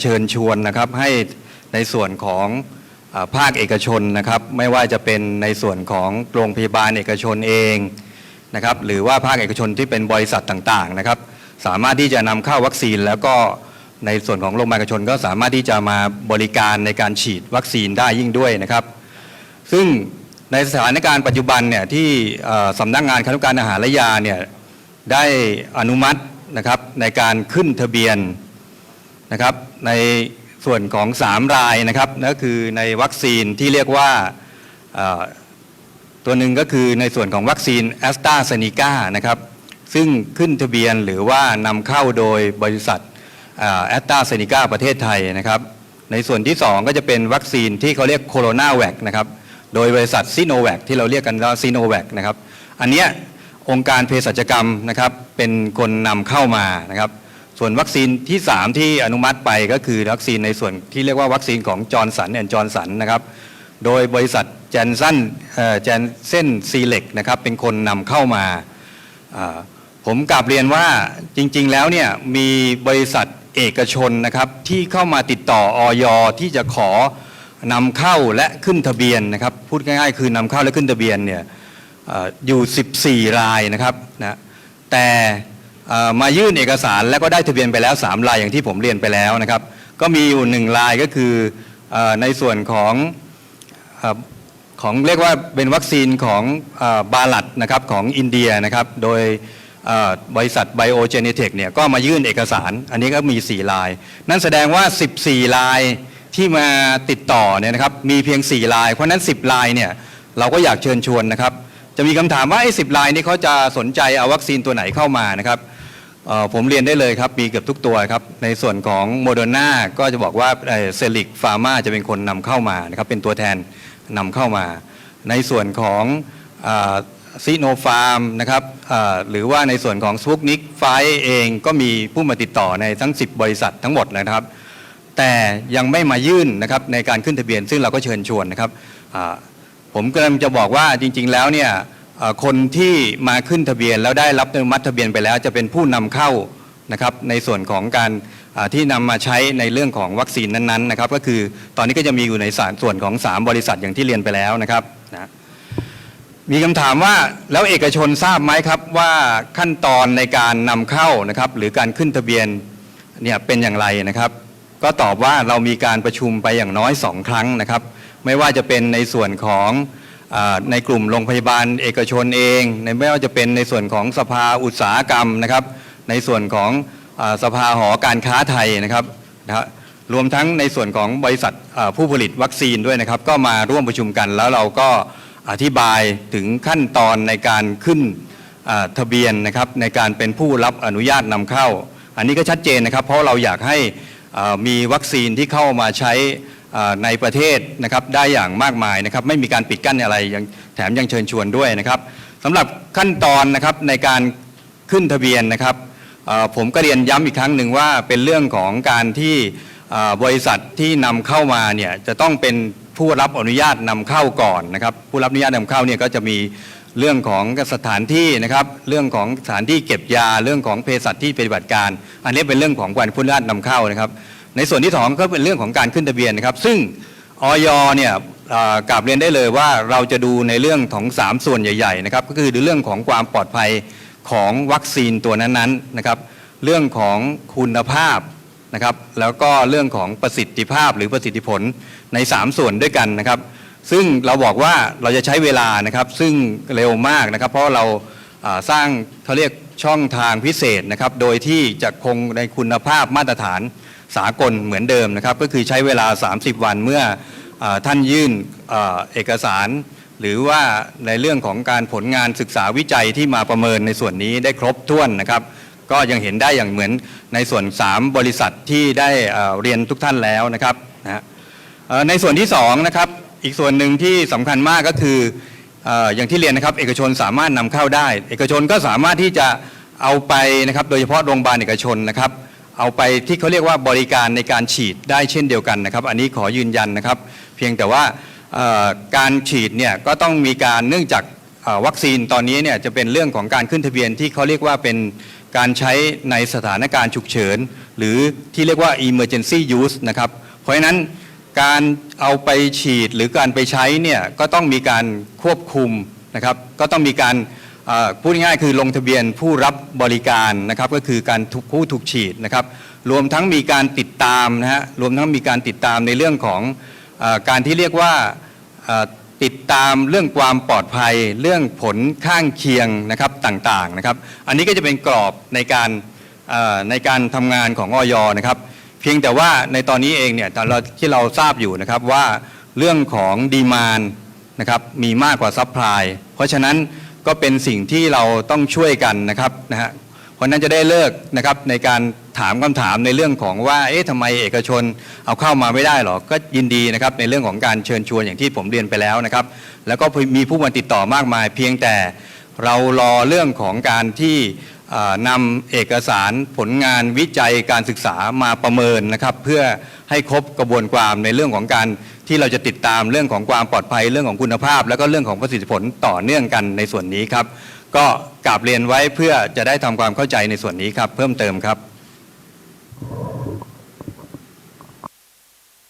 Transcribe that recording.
เชิญชวนนะครับให้ในส่วนของอภาคเอกชนนะครับ ไม่ว่าจะเป็นในส่วนของโรงพยาบาลเอกชนเองนะครับหรือว่าภาคเอกชนที่เป็นบริษัทต่างๆนะครับ สามารถที่จะนำเข้าวัคซีน แล้วก็ในส่วนของโรงพยาบาลเอกชนก็สามารถที่จะมาบริการในการฉีดวัคซีนได้ยิ่งด้วยนะครับ ซึ่งในสถานการณ์ปัจจุบันเนี่ยที่สำนักงานคณะกรรมการอาหารและยาเนี่ยได้อนุมัตินะครับในการขึ้นทะเบียน นะครับในส่วนของ 3 รายนะครับนั่นก็คือในวัคซีนที่เรียกว่าตัวหนึ่งก็คือในส่วนของวัคซีนแอสตราเซเนกานะครับซึ่งขึ้นทะเบียนหรือว่านำเข้าโดยบริษัทแอสตราเซเนกาประเทศไทยนะครับ ในส่วนที่ 2 ก็จะเป็นวัคซีนที่เขาเรียกโคโรนาแวคนะครับโดยบริษัทซีโนแวคที่เราเรียกกันว่าซีโนแวคนะครับอันเนี้ยองค์การเภสัชกรรมนะครับเป็นคนนำเข้ามานะครับ ส่วนวัคซีนที่ 3 ที่อนุมัติไปก็คือวัคซีนในส่วนที่เรียกว่าวัคซีนของจอร์นสันแอนจอร์นสันนะครับ โดยบริษัทแจนสันแจนเส้นซีเล็กนะครับเป็นคนนำเข้ามา ผมกลับเรียนว่าจริง ๆ แล้วเนี่ยมีบริษัทเอกชนนะครับที่เข้ามาติดต่อออยที่จะขอนำเข้าและขึ้นทะเบียนนะครับพูดง่ายๆ คือนำเข้าและขึ้นทะเบียนเนี่ยอ่อยู่ 14 รายนะครับนะแต่ มายื่นเอกสารแล้วก็ได้ทะเบียนไปแล้ว 3 รายอย่างที่ผมเรียนไปแล้วนะครับ ก็มีอยู่หนึ่งรายก็คืออในส่วนของอของเรียกว่าเป็นวัคซีนของบาลัดนะครับของอินเดียนะครับโดยบริษัทไบโอเจเนเทคเนี่ยก็มายื่นเอกสาร อันนี้ก็มี 4 ลาย นั่นแสดงว่า 14 ลายที่มาติดต่อเนี่ยนะครับมีเพียง 4 ลาย เพราะนั้น 10 ลายเนี่ยเราก็อยากเชิญชวนนะครับ จะมีคำถามว่าไอ้สิลายนี้เขาจะสนใจเอาวัคซีนตัวไหนเข้ามานะครับ ผมเรียนได้เลยครับ มีเกือบทุกตัวครับ ในส่วนของโมเดอร์นาก็จะบอกว่าเซลิกฟาร์มาจะเป็นคนนำเข้ามานะครับ เป็นตัวแทนนำเข้ามา ในส่วนของซีโนฟาร์มนะครับหรือว่าในส่วนของสปุกนิกไฟเองก็มีผู้มาติดต่อในทั้ง 10 บริษัททั้งหมดนะครับ แต่ยังไม่มายื่นนะครับในการขึ้นทะเบียนซึ่งเราก็เชิญชวนนะครับผมกำลังจะบอกว่าจริง ๆ แล้วเนี่ย คนที่มาขึ้นทะเบียนแล้วได้รับอนุมัติทะเบียนไปแล้ว จะเป็นผู้นำเข้านะครับในส่วนของการที่นำมาใช้ในเรื่องของวัคซีนนั้นๆนะครับ ก็คือตอนนี้ก็จะมีอยู่ในส,ส่วนของ 3 บริษัทอย่างที่เรียนไปแล้วนะครับนะมีคำถามว่าแล้วเอกชนทราบไหมครับว่าขั้นตอนในการนำเข้านะครับ หรือการขึ้นทะเบียนเนี่ยเป็นอย่างไรนะครับ ก็ตอบว่าเรามีการประชุมไปอย่างน้อยสองครั้งนะครับ ไม่ว่าจะเป็นในส่วนของ ในกลุ่มโรงพยาบาลเอกชนเอง ในไม่ว่าจะเป็นในส่วนของสภาอุตสาหกรรมนะครับ ในส่วนของอสภาหอการค้าไทยนะครับนะรวมทั้งในส่วนของบริษัทผู้ผลิตวัคซีนด้วยนะครับ ก็มาร่วมประชุมกันแล้วเราก็อธิบายถึงขั้นตอนในการขึ้นทะเบียนนะครับในการเป็นผู้รับอนุญาตนำเข้า อันนี้ก็ชัดเจนนะครับ เพราะเราอยากให้มีวัคซีนที่เข้ามาใช้ ในประเทศนะครับได้อย่างมากมายนะครับไม่มีการปิดกั้นอะไรยังแถมยังเชิญชวนด้วยนะครับสำหรับขั้นตอนนะครับในการขึ้นทะเบียนนะครับผมก็เรียนย้ำอีกครั้งหนึ่งว่าเป็นเรื่องของการที่บริษัทที่นำเข้ามาเนี่ยจะต้องเป็นผู้รับอนุญาตนำเข้าก่อนนะครับผู้รับอนุญาตนำเข้าเนี่ยก็จะมีเรื่องของสถานที่นะครับเรื่องของสถานที่เก็บยาเรื่องของเภสัชที่ปฏิบัติการ อันนี้เป็นเรื่องของการผู้รับอนุญาตนำเข้านะครับ ในส่วนที่สองก็เป็นเรื่องของการขึ้นทะเบียนนะครับ ซึ่งออยเนี่ยอ่ากราบเรียนได้เลยว่าเราจะดูในเรื่องของ3ส่วนใหญ่ๆนะครับก็คือเรื่องของความปลอดภัยของวัคซีนตัวนั้นๆนะครับ เรื่องของคุณภาพนะครับแล้วก็เรื่องของประสิทธิภาพหรือประสิทธิผลใน 3 ส่วนด้วยกันนะครับ ซึ่งเราบอกว่าเราจะใช้เวลานะครับ ซึ่งเร็วมากนะครับ เพราะเราสร้างเขาเรียกช่องทางพิเศษนะครับ โดยที่จะคงในคุณภาพมาตรฐาน สากลเหมือนเดิมนะครับ ก็คือใช้เวลา 30 วันเมื่ออท่านยื่นอเอกสาร หรือว่าในเรื่องของการผลงานศึกษาวิจัยที่มาประเมินในส่วนนี้ได้ครบถ้วนนะครับ ก็ยังเห็นได้อย่างเหมือนในส่วน 3 บริษัทที่ได้เรียนทุกท่านแล้วนะครับนะในส่วนที่2นะครับอีกส่วนหนึ่งที่สำคัญมากก็คือเอ่ออย่างที่เรียนนะครับเอกชนสามารถนำเข้าได้ เอกชนก็สามารถที่จะเอาไปนะครับโดยเฉพาะโรงพยาบาลเอกชนนะครับ เอาไปที่เขาเรียกว่าบริการในการฉีดได้เช่นเดียวกันนะครับ อันนี้ขอยืนยันนะครับ เพียงแต่ว่าการฉีดเนี่ยก็ต้องมีการเนื่องจากวัคซีนตอนนี้เนี่ยจะเป็นเรื่องของการขึ้นทะเบียนที่เขาเรียกว่าเป็นการใช้ในสถานการณ์ฉุกเฉิน หรือที่เรียกว่า emergency use นะครับ เพราะฉะนั้นการเอาไปฉีดหรือการไปใช้เนี่ยก็ต้องมีการควบคุมนะครับ ก็ต้องมีการ พูดง่ายๆคือลงทะเบียนผู้รับบริการนะครับก็คือการถูกผู้ถูกฉีดนะครับ รวมทั้งมีการติดตามนะฮะรวมทั้งมีการติดตามในเรื่องของอการที่เรียกว่าติดตามเรื่องความปลอดภัย เรื่องผลข้างเคียงนะครับต่างๆนะครับ อันนี้ก็จะเป็นกรอบในการในการทำงานของออยนะครับ เพียงแต่ว่าในตอนนี้เองเนี่ยตอนเราที่เราทราบอยู่นะครับว่าเรื่องของดีมานนะครับมีมากกว่าซัพพลายเพราะฉะนั้น ก็เป็นสิ่งที่เราต้องช่วยกันนะครับนะฮะเพราะนั้นจะได้เลิกนะครับในการถามคำถามในเรื่องของว่าเอ๊ะทำไมเอกชนเอาเข้ามาไม่ได้หรอก็ยินดีนะครับในเรื่องของการเชิญชวนอย่างที่ผมเรียนไปแล้วนะครับ แล้วก็มีผู้มาติดต่อมากมาย เพียงแต่เรารอเรื่องของการที่นำเอกสารผลงานวิจัยการศึกษามาประเมินนะครับ เพื่อให้ครบกระบวนความในเรื่องของการ ที่เราจะติดตามเรื่องของความปลอดภัยเรื่องของคุณภาพ แล้วก็เรื่องของประสิทธิผลต่อเนื่องกันในส่วนนี้ครับ ก็กราบเรียนไว้เพื่อจะได้ทำความเข้าใจในส่วนนี้ครับ เพิ่มเติมครับ